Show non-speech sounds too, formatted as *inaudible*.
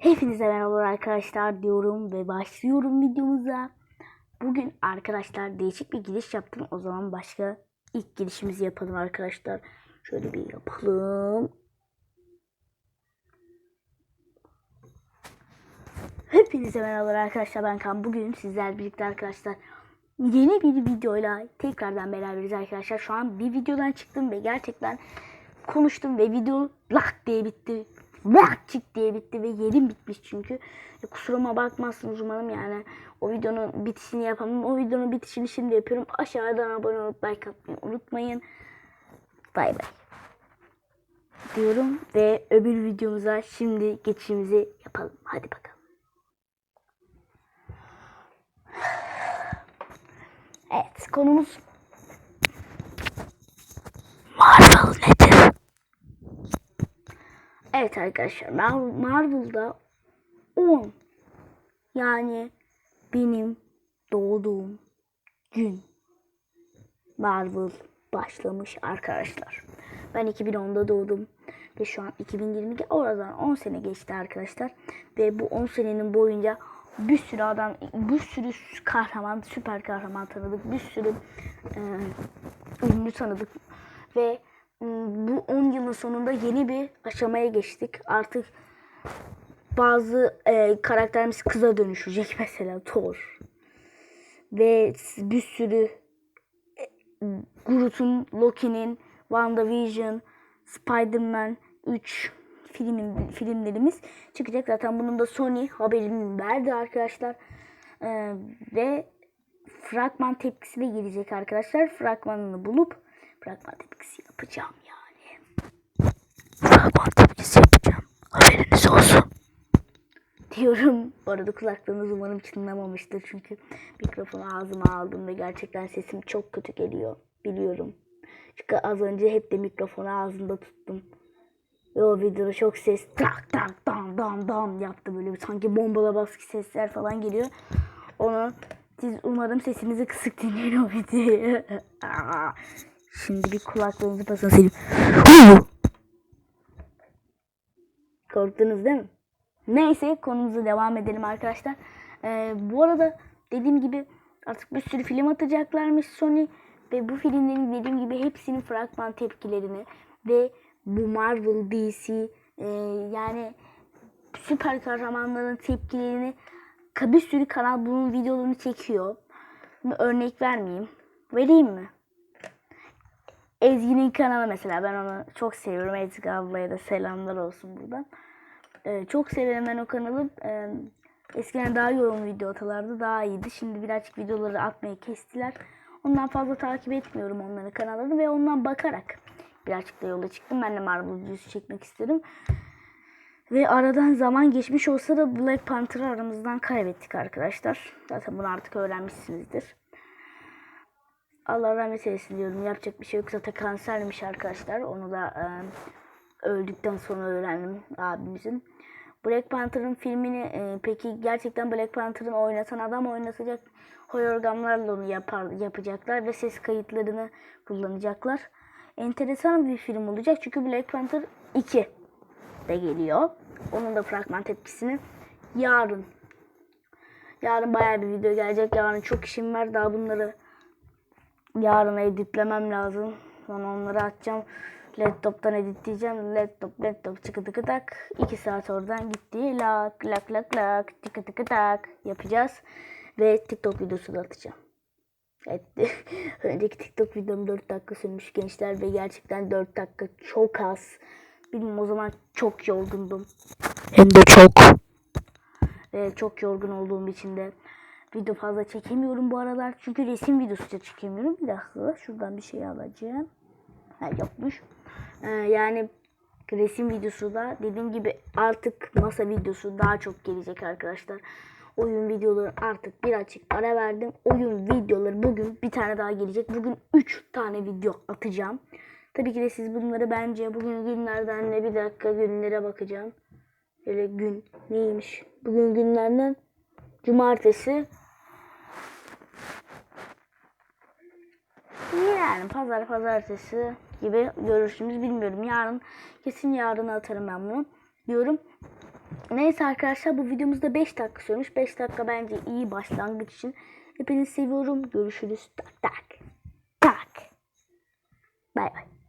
Hepinize merhabalar arkadaşlar diyorum ve başlıyorum videomuza. Bugün arkadaşlar değişik bir giriş yaptım. O zaman başka ilk girişimizi yapalım arkadaşlar. Şöyle bir yapalım. Hepinize merhabalar arkadaşlar ben Kan. Bugün sizler birlikte arkadaşlar yeni bir videoyla tekrardan beraberiz arkadaşlar. Şu an bir videodan çıktım ve gerçekten konuştum ve video lak diye bitti. Çık diye bitti ve yerim bitmiş çünkü. E, kusuruma bakmazsınız umarım yani. O videonun bitişini yapamam. O videonun bitişini şimdi yapıyorum. Aşağıdan abone olup like atmayı unutmayın. Bay bay. Diyorum ve öbür videomuza şimdi geçişimizi yapalım. Hadi bakalım. *sighs* Evet konumuz Marvel nedir? Evet arkadaşlar Mar- Marvel'da 10 yani benim doğduğum gün Marvel başlamış arkadaşlar. Ben 2010'da doğdum ve şu an 2022 oradan 10 sene geçti arkadaşlar. Ve bu 10 senenin boyunca bir sürü adam, bir sürü kahraman, süper kahraman tanıdık. Bir sürü e, ünlü tanıdık. Ve bu 10 yılın sonunda yeni bir aşamaya geçtik. Artık bazı e, karakterimiz kıza dönüşecek *laughs* mesela Thor. Ve bir sürü e, Groot'un, Loki'nin, WandaVision, Spider-Man 3 filmin, filmlerimiz çıkacak. Zaten bunun da Sony haberini verdi arkadaşlar. Ee, ve fragman tepkisi de gelecek arkadaşlar. Fragmanını bulup fragman tepkisi yapacağım yani. Fragman tepkisi yapacağım. Haberiniz olsun. Diyorum. Bu arada kulaklarınız umarım çınlamamıştır. Çünkü mikrofonu ağzıma aldım ve gerçekten sesim çok kötü geliyor. Biliyorum. Çünkü az önce hep de mikrofonu ağzımda tuttum. Ve o videoda çok ses tak tak dam dam dam yaptı böyle sanki bombala baskı sesler falan geliyor. Onu siz umarım sesinizi kısık dinleyin o videoyu. *laughs* Şimdi bir kulaklarınızı basın silin. Korktunuz değil mi? Neyse konumuza devam edelim arkadaşlar. Ee, bu arada dediğim gibi artık bir sürü film atacaklarmış Sony. Ve bu filmlerin dediğim gibi hepsinin fragman tepkilerini ve bu Marvel, DC e, yani süper kahramanların tepkilerini bir sürü kanal bunun videolarını çekiyor. Örnek vermeyeyim. Vereyim mi? Ezgi'nin kanalı mesela ben onu çok seviyorum. Ezgi ablaya da selamlar olsun buradan. Ee, çok severim ben o kanalı. Ee, eskiden daha yoğun video atalardı. Daha iyiydi. Şimdi birazcık videoları atmayı kestiler. Ondan fazla takip etmiyorum onların kanallarını ve ondan bakarak birazcık da yola çıktım. Ben de Marvel videosu çekmek istedim. Ve aradan zaman geçmiş olsa da Black Panther'ı aramızdan kaybettik arkadaşlar. Zaten bunu artık öğrenmişsinizdir. Allah rahmet eylesin diyorum. Yapacak bir şey yok. Zaten kansermiş arkadaşlar. Onu da e, öldükten sonra öğrendim abimizin. Black Panther'ın filmini e, peki gerçekten Black Panther'ın oynatan adam oynatacak hologramlarla onu yapar, yapacaklar ve ses kayıtlarını kullanacaklar. Enteresan bir film olacak çünkü Black Panther 2 de geliyor. Onun da fragman tepkisini yarın yarın bayağı bir video gelecek. Yarın çok işim var. Daha bunları yarın editlemem lazım. Sonra onları atacağım. Laptop'tan editleyeceğim. Laptop, laptop çıkı tıkı tak. 2 saat oradan gitti. Lak lak lak lak tıkı tıkı tak yapacağız. Ve TikTok videosu da atacağım. Evet. *laughs* Önceki TikTok videom 4 dakika sürmüş gençler ve gerçekten 4 dakika çok az. Bilmiyorum o zaman çok yorgundum. Hem de çok. Ve çok yorgun olduğum için de video fazla çekemiyorum bu aralar. Çünkü resim videosu da çekemiyorum. Bir dakika şuradan bir şey alacağım. Ha yokmuş. Ee, yani resim videosu da dediğim gibi artık masa videosu daha çok gelecek arkadaşlar. Oyun videoları artık birazcık ara verdim. Oyun videoları bugün bir tane daha gelecek. Bugün 3 tane video atacağım. Tabii ki de siz bunları bence bugün günlerden ne bir dakika günlere bakacağım. Böyle gün neymiş? Bugün günlerden cumartesi. Yani pazar pazartesi gibi görüşümüz bilmiyorum. Yarın kesin yarın atarım ben bunu diyorum. Neyse arkadaşlar bu videomuzda 5 dakika sürmüş. 5 dakika bence iyi başlangıç için. Hepinizi seviyorum. Görüşürüz. Tak tak. Tak. Bay bay.